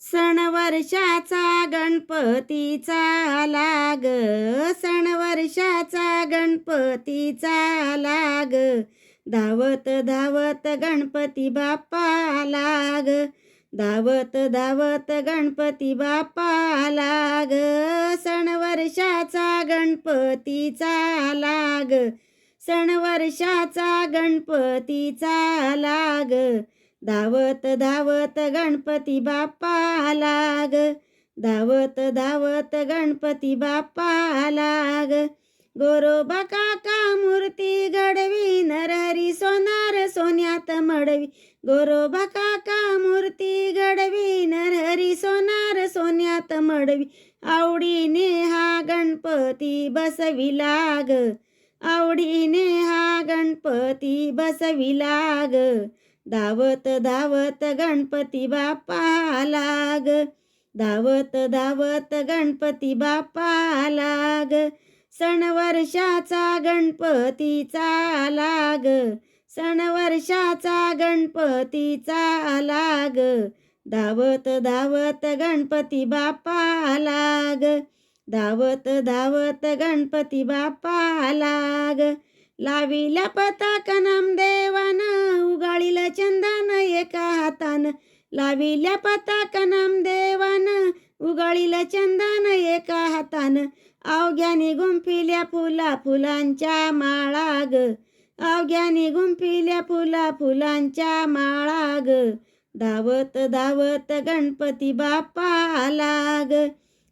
सण वर्षाचा गणपतीचा लाग. सण वर्षाचा गणपतीचा लाग. धावत धावत गणपती बाप्पा लाग. धावत धावत गणपती बाप्पा लाग. सण वर्षाचा गणपतीचा लाग. सण वर्षाचा गणपतीचा लाग. धावत धावत गणपती बाप्पा लाग. धावत धावत गणपती बाप्पा लाग. गोरोबा काका मूर्ती घडवी नरहरी सोनार सोन्यात मडवी. गोरोबा काका मूर्ती घडवी नरहरी सोनार सोन्यात मडवी. आवडीने हा गणपती बसवी लाग. आवडीने हा गणपती बसवी लाग. धावत धावत गणपती बाप्पा लाग. धावत धावत गणपती बाप्पा लाग. सण वर्षाचा गणपतीचा लाग. सण वर्षाचा गणपतीचा लाग. धावत धावत गणपती बाप्पा लाग. धावत धावत गणपती बाप्पा लाग. लाविल्या पताकना लाविल्या पताक नामदेवान उगाळील चंदन एका हातान. अवघ्याने गुंफिल्या फुला फुलांच्या माळा ग अवघ्याने गुंफिल्या फुला फुलांच्या माळा ग धावत धावत गणपती बाप्पा लाग.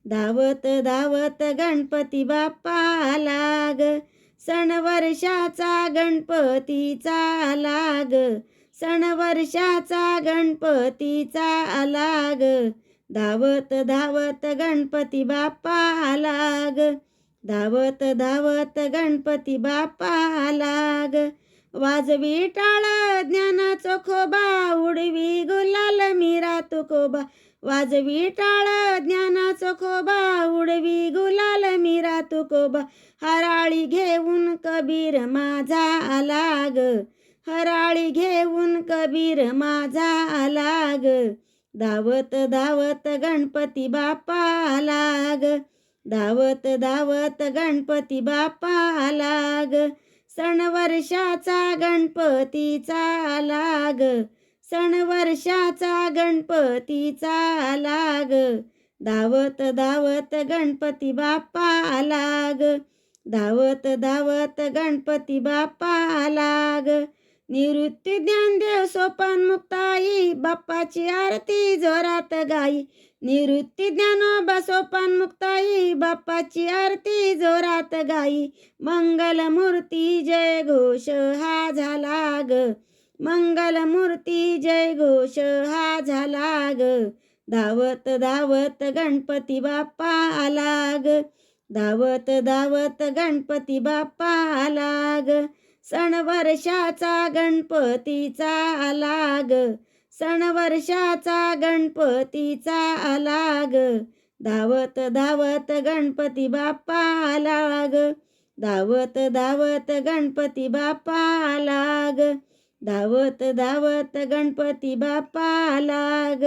धावत धावत गणपती बाप्पा लाग. सण वर्षाचा गणपतीचा लाग. सण वर्षाचा गणपतीचा लाग धावत धावत गणपती बाप्पा लाग धावत धावत गणपती बाप्पा लाग वाजवी टाळ ज्ञानाचो खोबा उडवी गुलाल मीरा तुकोबा वाजवी टाळ ज्ञानाचो खोबा उडवी गुलाल मीरा तुकोबा हराळी घेऊन कबीर माझा आलाग हराळी घेऊन कबीर माझा लाग धावत धावत गणपती बाप्पा लाग. धावत धावत गणपती बाप्पा लाग. सण वर्षाचा गणपतीचा लाग. सण वर्षाचा गणपतीचा लाग. धावत धावत गणपती बाप्पा लाग. धावत धावत गणपती बाप्पा लाग. निवृत्ती ज्ञानदेव सोपान मुक्ताई बाप्पाची आरती जोरात गाई. निवृत्ती ज्ञानोबा सोपान मुक्ताई बाप्पाची आरती जोरात गाई. मंगलमूर्ती जय घोष हा झाला ग. मंगलमूर्ती जय घोष हा झाला ग. धावत धावत गणपती बाप्पा लाग धावत धावत गणपती बाप्पा लाग सण वर्षाचा गणपतीचा लाग. सण वर्षाचा गणपतीचा लाग. धावत धावत गणपती बाप्पा आलाग धावत धावत गणपती बाप्पा आलाग धावत धावत गणपती बाप्पा आलाग